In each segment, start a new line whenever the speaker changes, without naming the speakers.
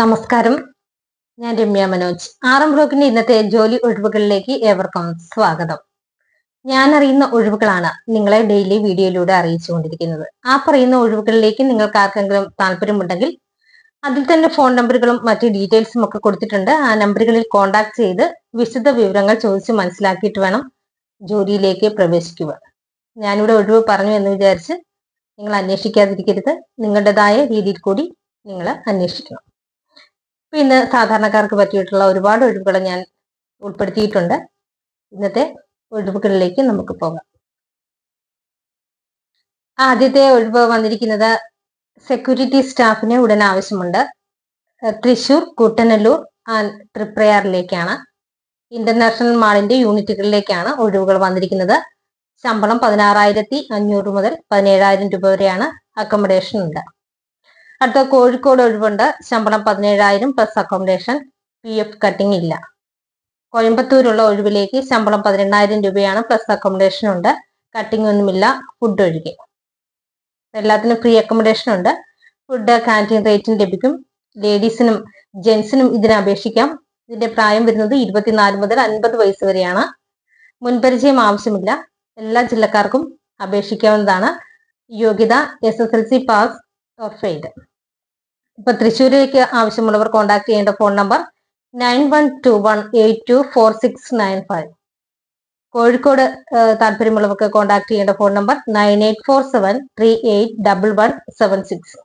നമസ്കാരം. ഞാൻ രമ്യ മനോജ്. ആറാം ബ്ലോക്കിന്റെ ഇന്നത്തെ ജോലി ഒഴിവുകളിലേക്ക് ഏവർക്കും സ്വാഗതം. ഞാൻ അറിയുന്ന ഒഴിവുകളാണ് നിങ്ങളെ ഡെയിലി വീഡിയോയിലൂടെ അറിയിച്ചുകൊണ്ടിരിക്കുന്നത്. ആ പറയുന്ന ഒഴിവുകളിലേക്ക് നിങ്ങൾക്ക് ആർക്കെങ്കിലും താല്പര്യമുണ്ടെങ്കിൽ അതിൽ തന്നെ ഫോൺ നമ്പറുകളും മറ്റ് ഡീറ്റെയിൽസും ഒക്കെ കൊടുത്തിട്ടുണ്ട്. ആ നമ്പറുകളിൽ കോൺടാക്ട് ചെയ്ത് വിശദ വിവരങ്ങൾ ചോദിച്ച് മനസ്സിലാക്കിയിട്ട് വേണം ജോലിയിലേക്ക് പ്രവേശിക്കുക ഞാനിവിടെ ഒഴിവ് പറഞ്ഞു എന്ന് വിചാരിച്ച് നിങ്ങൾ അന്വേഷിക്കാതിരിക്കരുത്. നിങ്ങളുടേതായ രീതിയിൽ കൂടി നിങ്ങൾ അന്വേഷിക്കണം. പിന്നെ സാധാരണക്കാർക്ക് പറ്റിയിട്ടുള്ള ഒരുപാട് ഒഴിവുകൾ ഞാൻ ഉൾപ്പെടുത്തിയിട്ടുണ്ട്. ഇന്നത്തെ ഒഴിവുകളിലേക്ക് നമുക്ക് പോകാം. ആദ്യത്തെ ഒഴിവ് വന്നിരിക്കുന്നത് സെക്യൂരിറ്റി സ്റ്റാഫിന് ഉടൻ ആവശ്യമുണ്ട്. തൃശൂർ കൂട്ടനല്ലൂർ ആൻഡ് തൃപ്രയാറിലേക്കാണ്. ഇന്റർനാഷണൽ മാളിന്റെ യൂണിറ്റുകളിലേക്കാണ് ഒഴിവുകൾ വന്നിരിക്കുന്നത്. ശമ്പളം പതിനാറായിരത്തി അഞ്ഞൂറ് മുതൽ പതിനേഴായിരം രൂപ വരെയാണ് അക്കോമഡേഷൻ ഉണ്ട്. അടുത്ത കോഴിക്കോട് ഒഴിവുണ്ട്. ശമ്പളം പതിനേഴായിരം plus accommodation P F cutting ഇല്ല. കോയമ്പത്തൂരുള്ള ഒഴിവിലേക്ക് ശമ്പളം പതിനെണ്ണായിരം രൂപയാണ് പ്ലസ് അക്കോമഡേഷൻ ഉണ്ട്. കട്ടിംഗ് ഒന്നുമില്ല. ഫുഡ് ഒഴികെ. എല്ലാത്തിനും ഫ്രീ അക്കോമഡേഷൻ ഉണ്ട്. ഫുഡ് കാന്റീൻ റേറ്റിന് ലഭിക്കും. ലേഡീസിനും ജെൻസിനും ഇതിനെ അപേക്ഷിക്കാം. ഇതിന്റെ പ്രായം വരുന്നത് ഇരുപത്തിനാല് മുതൽ അൻപത് വയസ്സ് വരെയാണ്. മുൻപരിചയം ആവശ്യമില്ല. എല്ലാ ജില്ലക്കാർക്കും അപേക്ഷിക്കാവുന്നതാണ്. യോഗ്യത S S L C pass or failed ഇപ്പൊ തൃശ്ശൂരിലേക്ക് ആവശ്യമുള്ളവർ കോൺടാക്ട് ചെയ്യേണ്ട phone number nine one two one eight two four six nine five Kozhikode താല്പര്യമുള്ളവർക്ക് കോൺടാക്ട് ചെയ്യേണ്ട phone number nine eight four seven three eight double one seven six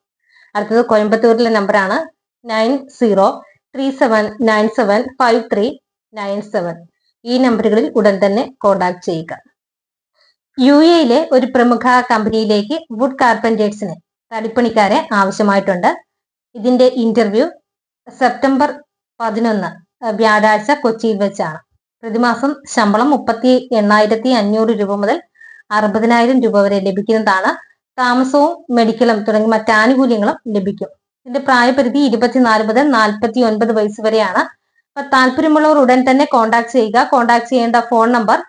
അടുത്തത് കോയമ്പത്തൂരിലെ നമ്പറാണ് nine zero three seven nine seven five three nine seven ഈ നമ്പറുകളിൽ ഉടൻ തന്നെ contact ചെയ്യുക. യു എയിലെ ഒരു പ്രമുഖ കമ്പനിയിലേക്ക് വുഡ് കാർപ്പന്റേഴ്സിന് തടിപ്പണിക്കാരെ ആവശ്യമായിട്ടുണ്ട്. ഇതിന്റെ ഇന്റർവ്യൂ സെപ്റ്റംബർ പതിനൊന്ന് വ്യാഴാഴ്ച കൊച്ചിയിൽ വെച്ചാണ്. പ്രതിമാസം ശമ്പളം മുപ്പത്തി എണ്ണായിരത്തി അഞ്ഞൂറ് രൂപ മുതൽ അറുപതിനായിരം രൂപ വരെ ലഭിക്കുന്നതാണ്. താമസവും മെഡിക്കലും തുടങ്ങി മറ്റ് ആനുകൂല്യങ്ങളും ലഭിക്കും. ഇതിന്റെ പ്രായപരിധി ഇരുപത്തിനാല് മുതൽ നാൽപ്പത്തി ഒൻപത് വയസ്സ് വരെയാണ്. അപ്പൊ താല്പര്യമുള്ളവർ ഉടൻ തന്നെ കോൺടാക്ട് ചെയ്യുക. കോൺടാക്ട് ചെയ്യേണ്ട phone number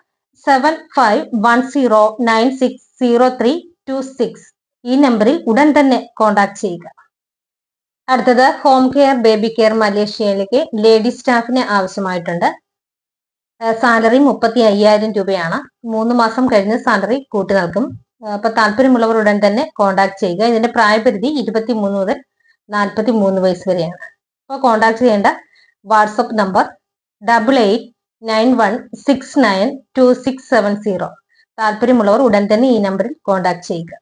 seven five one zero nine six zero three two six ഈ നമ്പറിൽ ഉടൻ തന്നെ കോൺടാക്ട് ചെയ്യുക. അടുത്തത് ഹോം കെയർ ബേബി കെയർ മലേഷ്യയിലേക്ക് ലേഡി സ്റ്റാഫിന് ആവശ്യമായിട്ടുണ്ട്. സാലറി മുപ്പത്തി അയ്യായിരം രൂപയാണ്. മൂന്ന് മാസം കഴിഞ്ഞ് സാലറി കൂട്ടി നൽകും അപ്പൊ താല്പര്യമുള്ളവർ ഉടൻ തന്നെ കോൺടാക്ട് ചെയ്യുക. ഇതിന്റെ പ്രായപരിധി ഇരുപത്തി മൂന്ന് മുതൽ നാൽപ്പത്തി മൂന്ന് വയസ്സ് വരെയാണ്. അപ്പോൾ കോൺടാക്ട് ചെയ്യേണ്ട WhatsApp number double eight nine one six nine two six seven zero താല്പര്യമുള്ളവർ ഉടൻ തന്നെ ഈ നമ്പറിൽ കോൺടാക്ട് ചെയ്യുക.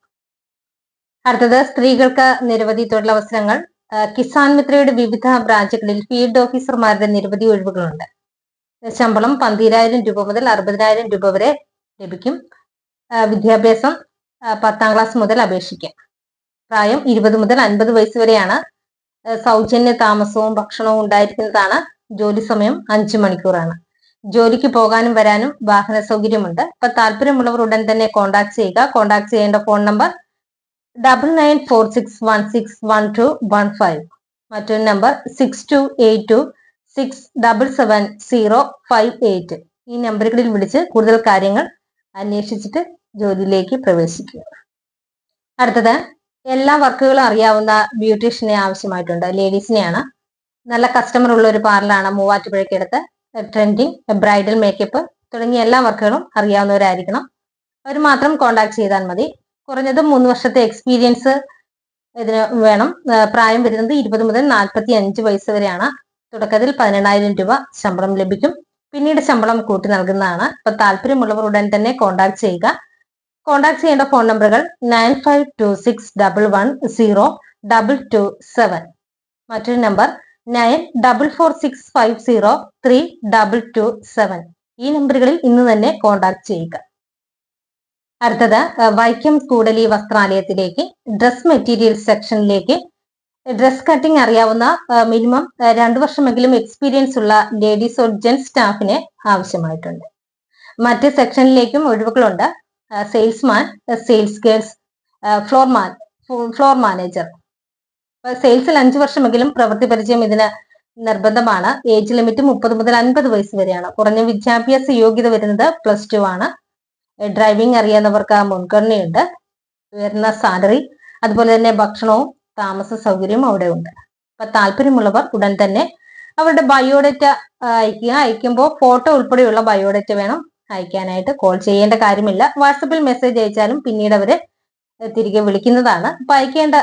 അടുത്തത് സ്ത്രീകൾക്ക് നിരവധി തൊഴിലവസരങ്ങൾ കിസാൻ മിത്രയുടെ വിവിധ ബ്രാഞ്ചുകളിൽ ഫീൽഡ് ഓഫീസർമാരുടെ നിരവധി ഒഴിവുകളുണ്ട്. ശമ്പളം പന്തിരായിരം രൂപ മുതൽ അറുപതിനായിരം രൂപ വരെ ലഭിക്കും. വിദ്യാഭ്യാസം പത്താം ക്ലാസ് മുതൽ അപേക്ഷിക്കാം. പ്രായം ഇരുപത് മുതൽ അൻപത് വയസ്സ് വരെയാണ്. സൗജന്യ താമസവും ഭക്ഷണവും ഉണ്ടായിരിക്കുന്നതാണ്. ജോലി സമയം അഞ്ചു മണിക്കൂറാണ്. ജോലിക്ക് പോകാനും വരാനും വാഹന സൗകര്യമുണ്ട്. അപ്പൊ താല്പര്യമുള്ളവർ ഉടൻ തന്നെ കോൺടാക്ട് ചെയ്യുക. കോൺടാക്ട് ചെയ്യേണ്ട phone number double nine four six one six one two one five മറ്റൊരു number six two eight two six double seven zero five eight ഈ നമ്പറുകളിൽ വിളിച്ച് കൂടുതൽ കാര്യങ്ങൾ അന്വേഷിച്ചിട്ട് ജോലിയിലേക്ക് പ്രവേശിക്കുക. അടുത്തത് എല്ലാ വർക്കുകളും അറിയാവുന്ന ബ്യൂട്ടീഷ്യനെ ആവശ്യമായിട്ടുണ്ട്. ലേഡീസിനെയാണ്. നല്ല കസ്റ്റമർ ഉള്ള ഒരു പാർലറാണ് മൂവാറ്റുപുഴയ്ക്കടുത്ത് ട്രെൻഡിങ് ബ്രൈഡൽ മേക്കപ്പ് തുടങ്ങിയ എല്ലാ വർക്കുകളും അറിയാവുന്നവരായിരിക്കണം. അവർ മാത്രം കോണ്ടാക്ട് ചെയ്താൽ മതി. കുറഞ്ഞത് മൂന്ന് വർഷത്തെ എക്സ്പീരിയൻസ് ഇതിന് വേണം. പ്രായം വരുന്നത് ഇരുപത് മുതൽ നാൽപ്പത്തി അഞ്ച് വയസ്സ് വരെയാണ്. തുടക്കത്തിൽ പതിനെണ്ണായിരം രൂപ ശമ്പളം ലഭിക്കും. പിന്നീട് ശമ്പളം കൂട്ടി നൽകുന്നതാണ്. ഇപ്പൊ താല്പര്യമുള്ളവർ ഉടൻ തന്നെ കോൺടാക്ട് ചെയ്യുക. കോൺടാക്ട് ചെയ്യേണ്ട ഫോൺ നമ്പറുകൾ nine five two six double one zero double two seven മറ്റൊരു number nine double four six five zero three double two seven ഈ നമ്പറുകളിൽ ഇന്ന് തന്നെ കോൺടാക്ട് ചെയ്യുക. അടുത്തത് വൈക്കം കൂടലി വസ്ത്രാലയത്തിലേക്ക് ഡ്രസ് മെറ്റീരിയൽ സെക്ഷനിലേക്ക്. ഡ്രസ് കട്ടിംഗ് അറിയാവുന്ന മിനിമം രണ്ടു വർഷമെങ്കിലും എക്സ്പീരിയൻസ് ഉള്ള ലേഡീസ് ഓർ ജെൻസ് സ്റ്റാഫിന് ആവശ്യമായിട്ടുണ്ട്. മറ്റ് സെക്ഷനിലേക്കും ഒഴിവുകളുണ്ട്. Salesman sales girls floor man floor manager. സെയിൽസിൽ അഞ്ചു വർഷമെങ്കിലും പ്രവൃത്തി പരിചയം ഇതിന് നിർബന്ധമാണ്. ഏജ് ലിമിറ്റ് മുപ്പത് മുതൽ അൻപത് വയസ്സ് വരെയാണ്. കുറഞ്ഞ വിദ്യാഭ്യാസ യോഗ്യത വരുന്നത് പ്ലസ് ടു ആണ്. ഡ്രൈവിംഗ് അറിയാവുന്നവർക്ക് മുൻഗണനയുണ്ട്. ഉയർന്ന സാലറി അതുപോലെ തന്നെ ഭക്ഷണവും താമസ സൗകര്യവും അവിടെ ഉണ്ട്. അപ്പൊ താല്പര്യമുള്ളവർ ഉടൻ തന്നെ അവരുടെ ബയോഡേറ്റ അയക്കുക. അയക്കുമ്പോൾ ഫോട്ടോ ഉൾപ്പെടെയുള്ള ബയോഡേറ്റ വേണം. അയക്കാനായിട്ട് കോൾ ചെയ്യേണ്ട കാര്യമില്ല. വാട്സപ്പിൽ മെസ്സേജ് അയച്ചാലും പിന്നീട് അവർ തിരികെ വിളിക്കുന്നതാണ്. അപ്പൊ അയക്കേണ്ട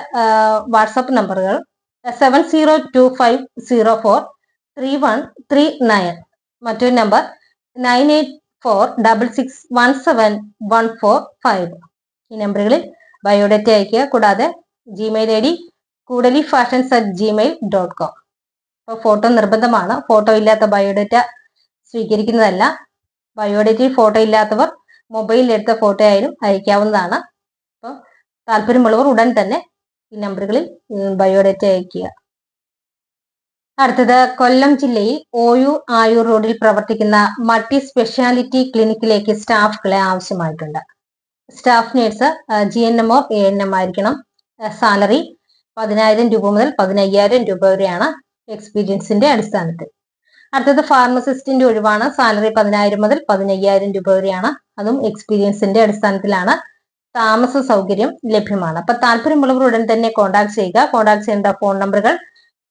വാട്സപ്പ് നമ്പറുകൾ seven zero two five zero four three one three nine മറ്റൊരു number nine eight four double six one seven one four five ഈ നമ്പറുകളിൽ ബയോഡേറ്റ അയക്കുക കൂടാതെ Gmail I D Koodali fashions at Gmail dot com അപ്പോൾ photo നിർബന്ധമാണ്. Photo ഇല്ലാത്ത biodata സ്വീകരിക്കുന്നതല്ല. ബയോഡേറ്റയിൽ ഫോട്ടോ ഇല്ലാത്തവർ മൊബൈലിൽ എടുത്ത ഫോട്ടോ ആയാലും അയക്കാവുന്നതാണ് അപ്പോൾ താല്പര്യമുള്ളവർ ഉടൻ തന്നെ ഈ നമ്പറുകളിൽ ബയോഡേറ്റ അയക്കുക അടുത്തത് കൊല്ലം ജില്ലയിൽ ഓയു ആയൂർ റോഡിൽ പ്രവർത്തിക്കുന്ന മൾട്ടി സ്പെഷ്യാലിറ്റി ക്ലിനിക്കിലേക്ക് സ്റ്റാഫുകളെ ആവശ്യമായിട്ടുണ്ട്. Staff nurse G N M or A N M ആയിരിക്കണം. സാലറി പതിനായിരം രൂപ മുതൽ പതിനയ്യായിരം രൂപ വരെയാണ് എക്സ്പീരിയൻസിന്റെ അടിസ്ഥാനത്തിൽ. അടുത്തത് ഫാർമസിസ്റ്റിന്റെ ഒഴിവാണ്. സാലറി പതിനായിരം മുതൽ പതിനയ്യായിരം രൂപ വരെയാണ്. അതും എക്സ്പീരിയൻസിന്റെ അടിസ്ഥാനത്തിലാണ്. താമസ സൗകര്യം ലഭ്യമാണ്. അപ്പൊ താല്പര്യമുള്ളവർ ഉടൻ തന്നെ കോൺടാക്ട് ചെയ്യുക. കോൺടാക്ട് ചെയ്യേണ്ട ഫോൺ നമ്പറുകൾ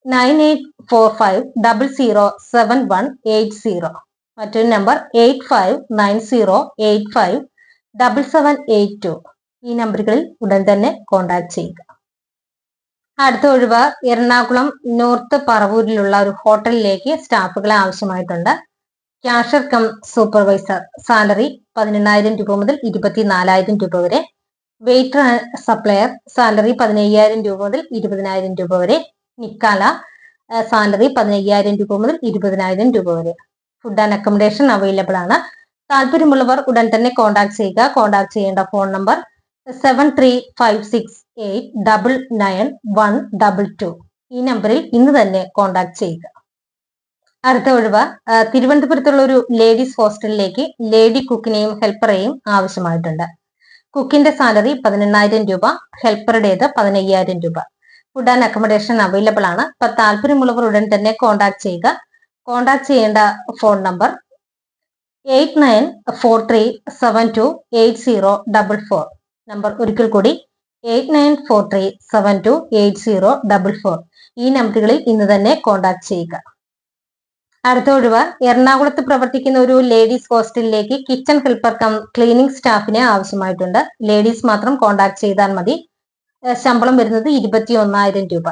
nine eight four five double zero seven one eight zero. മറ്റൊരു number eight five nine zero eight five double seven eight two. ഈ നമ്പറുകളിൽ ഉടൻ തന്നെ കോൺടാക്ട് ചെയ്യുക. അടുത്ത ഒഴിവ് എറണാകുളം നോർത്ത് പറവൂരിലുള്ള ഒരു ഹോട്ടലിലേക്ക് സ്റ്റാഫുകളെ ആവശ്യമായിട്ടുണ്ട്. ക്യാഷർ കം സൂപ്പർവൈസർ സാലറി പതിനെണ്ണായിരം രൂപ മുതൽ ഇരുപത്തിനാലായിരം രൂപ വരെ. വെയിറ്റർ സപ്ലയർ സാലറി പതിനയ്യായിരം രൂപ മുതൽ ഇരുപതിനായിരം രൂപ വരെ. നിക്കാല സാലറി പതിനയ്യായിരം രൂപ മുതൽ ഇരുപതിനായിരം രൂപ വരെ. ഫുഡ് ആൻഡ് അക്കോമഡേഷൻ അവൈലബിൾ ആണ്. താല്പര്യമുള്ളവർ ഉടൻ തന്നെ കോൺടാക്ട് ചെയ്യുക. കോൺടാക്ട് ചെയ്യേണ്ട phone number seven three five six eight double nine one double two ഈ നമ്പറിൽ ഇന്ന് തന്നെ കോൺടാക്ട് ചെയ്യുക. അടുത്ത ഒഴിവ് തിരുവനന്തപുരത്തുള്ള ഒരു ലേഡീസ് ഹോസ്റ്റലിലേക്ക് ലേഡി കുക്കിനെയും ഹെൽപ്പറേയും ആവശ്യമായിട്ടുണ്ട്. കുക്കിന്റെ സാലറി പതിനെണ്ണായിരം രൂപ ഹെൽപ്പറുടേത് പതിനയ്യായിരം രൂപ. ഫുഡ് ആൻഡ് അക്കോമഡേഷൻ അവൈലബിൾ ആണ്. അപ്പൊ താല്പര്യമുള്ളവർ ഉടൻ തന്നെ കോൺടാക്ട് ചെയ്യുക. കോൺടാക്ട് ചെയ്യേണ്ട phone number eight nine four three seven two eight zero double four number ഒരിക്കൽ കൂടി eight nine four three seven two eight zero double four ഈ നമ്പറുകളിൽ ഇന്ന് തന്നെ കോൺടാക്ട് ചെയ്യുക. അടുത്ത ഒഴിവ് എറണാകുളത്ത് പ്രവർത്തിക്കുന്ന ഒരു ലേഡീസ് ഹോസ്റ്റലിലേക്ക് കിച്ചൺ ഹെൽപ്പർ കം ക്ലീനിങ് സ്റ്റാഫിനെ ആവശ്യമായിട്ടുണ്ട്. ലേഡീസ് മാത്രം കോൺടാക്ട് ചെയ്താൽ മതി. ശമ്പളം വരുന്നത് ഇരുപത്തി ഒന്നായിരം രൂപ.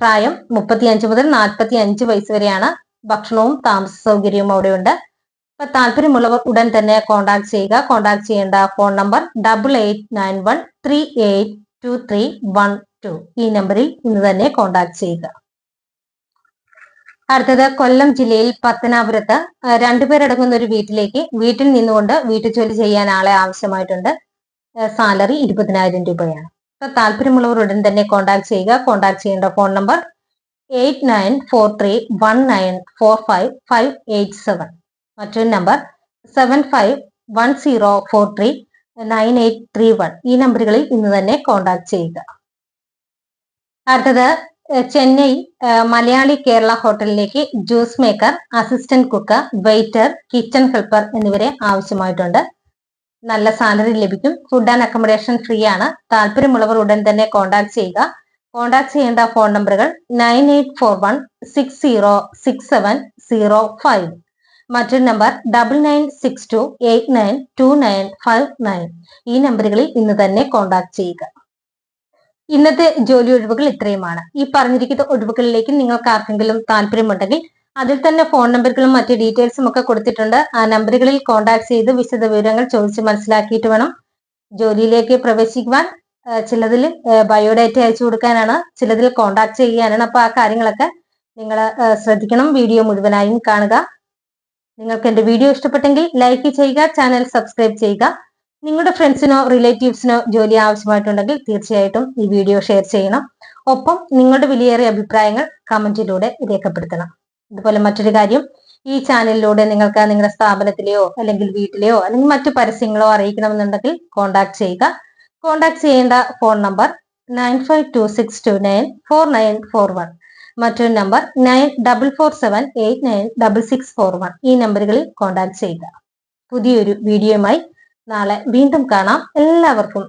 പ്രായം മുപ്പത്തി അഞ്ച് മുതൽ നാൽപ്പത്തി അഞ്ച് വയസ്സ് വരെയാണ്. ഭക്ഷണവും താമസ സൗകര്യവും അവിടെയുണ്ട്. അപ്പൊ താല്പര്യമുള്ളവർ ഉടൻ തന്നെ കോൺടാക്ട് ചെയ്യുക. കോൺടാക്ട് ചെയ്യേണ്ട phone number double eight nine one three eight two three one two ഈ നമ്പറിൽ ഇന്ന് തന്നെ കോൺടാക്ട് ചെയ്യുക. അടുത്തത് കൊല്ലം ജില്ലയിൽ പത്തനാപുരത്ത് രണ്ടുപേരടങ്ങുന്ന ഒരു വീട്ടിലേക്ക് വീട്ടിൽ നിന്നുകൊണ്ട് വീട്ടുജോലി ചെയ്യാൻ ആളെ ആവശ്യമായിട്ടുണ്ട്. സാലറി ഇരുപതിനായിരം രൂപയാണ്. താല്പര്യമുള്ളവർ ഉടൻ തന്നെ കോൺടാക്ട് ചെയ്യുക. കോൺടാക്ട് ചെയ്യേണ്ട phone number eight nine four three one nine four five five eight seven മറ്റൊരു number seven five one zero four three nine eight three one ഈ നമ്പറുകളിൽ ഇന്ന് തന്നെ കോൺടാക്ട് ചെയ്യുക. അടുത്തത് ചെന്നൈ മലയാളി കേരള ഹോട്ടലിലേക്ക് juice maker assistant cook waiter kitchen helper എന്നിവരെ ആവശ്യമായിട്ടുണ്ട്. നല്ല സാലറി ലഭിക്കും. ഫുഡ് ആൻഡ് അക്കോമഡേഷൻ ഫ്രീ ആണ്. താല്പര്യമുള്ളവർ ഉടൻ തന്നെ കോൺടാക്ട് ചെയ്യുക. കോൺടാക്ട് ചെയ്യേണ്ട ഫോൺ നമ്പറുകൾ nine eight four one six zero six seven zero five. മറ്റൊരു number double nine six two eight nine two nine five nine ഈ നമ്പറുകളിൽ ഇന്ന് തന്നെ കോൺടാക്ട് ചെയ്യുക. ഇന്നത്തെ ജോലി ഒഴിവുകൾ ഇത്രയുമാണ്. ഈ പറഞ്ഞിരിക്കുന്ന ഒഴിവുകളിലേക്ക് നിങ്ങൾക്ക് ആർക്കെങ്കിലും താല്പര്യമുണ്ടെങ്കിൽ അതിൽ തന്നെ ഫോൺ നമ്പറുകളും മറ്റു ഡീറ്റെയിൽസും ഒക്കെ കൊടുത്തിട്ടുണ്ട്. ആ നമ്പറുകളിൽ കോൺടാക്ട് ചെയ്ത് വിശദ വിവരങ്ങൾ ചോദിച്ച് മനസ്സിലാക്കിയിട്ട് വേണം ജോലിയിലേക്ക് പ്രവേശിക്കുവാൻ. ചിലതിൽ ബയോഡേറ്റ അയച്ചു കൊടുക്കാനാണ് ചിലതിൽ കോൺടാക്ട് ചെയ്യാനാണ്. അപ്പൊ ആ കാര്യങ്ങളൊക്കെ നിങ്ങൾ ശ്രദ്ധിക്കണം. വീഡിയോ മുഴുവനായും കാണുക. നിങ്ങൾക്ക് എന്റെ വീഡിയോ ഇഷ്ടപ്പെട്ടെങ്കിൽ ലൈക്ക് ചെയ്യുക ചാനൽ സബ്സ്ക്രൈബ് ചെയ്യുക. നിങ്ങളുടെ ഫ്രണ്ട്സിനോ റിലേറ്റീവ്സിനോ ജോലി ആവശ്യമായിട്ടുണ്ടെങ്കിൽ തീർച്ചയായിട്ടും ഈ വീഡിയോ ഷെയർ ചെയ്യണം. ഒപ്പം നിങ്ങളുടെ വിലയേറിയ അഭിപ്രായങ്ങൾ കമന്റിലൂടെ രേഖപ്പെടുത്തണം. അതുപോലെ മറ്റൊരു കാര്യം ഈ ചാനലിലൂടെ നിങ്ങൾക്ക് നിങ്ങളുടെ സ്ഥാപനത്തിലെയോ അല്ലെങ്കിൽ വീട്ടിലെയോ അല്ലെങ്കിൽ മറ്റു പരസ്യങ്ങളോ അറിയിക്കണമെന്നുണ്ടെങ്കിൽ കോൺടാക്ട് ചെയ്യുക. കോൺടാക്ട് ചെയ്യേണ്ട phone number nine five two six two nine four nine four one മറ്റൊരു number nine double four seven eight nine double six four one ഈ നമ്പറുകളിൽ കോൺടാക്ട് ചെയ്യുക. പുതിയൊരു വീഡിയോയുമായി നാളെ വീണ്ടും കാണാം. എല്ലാവർക്കും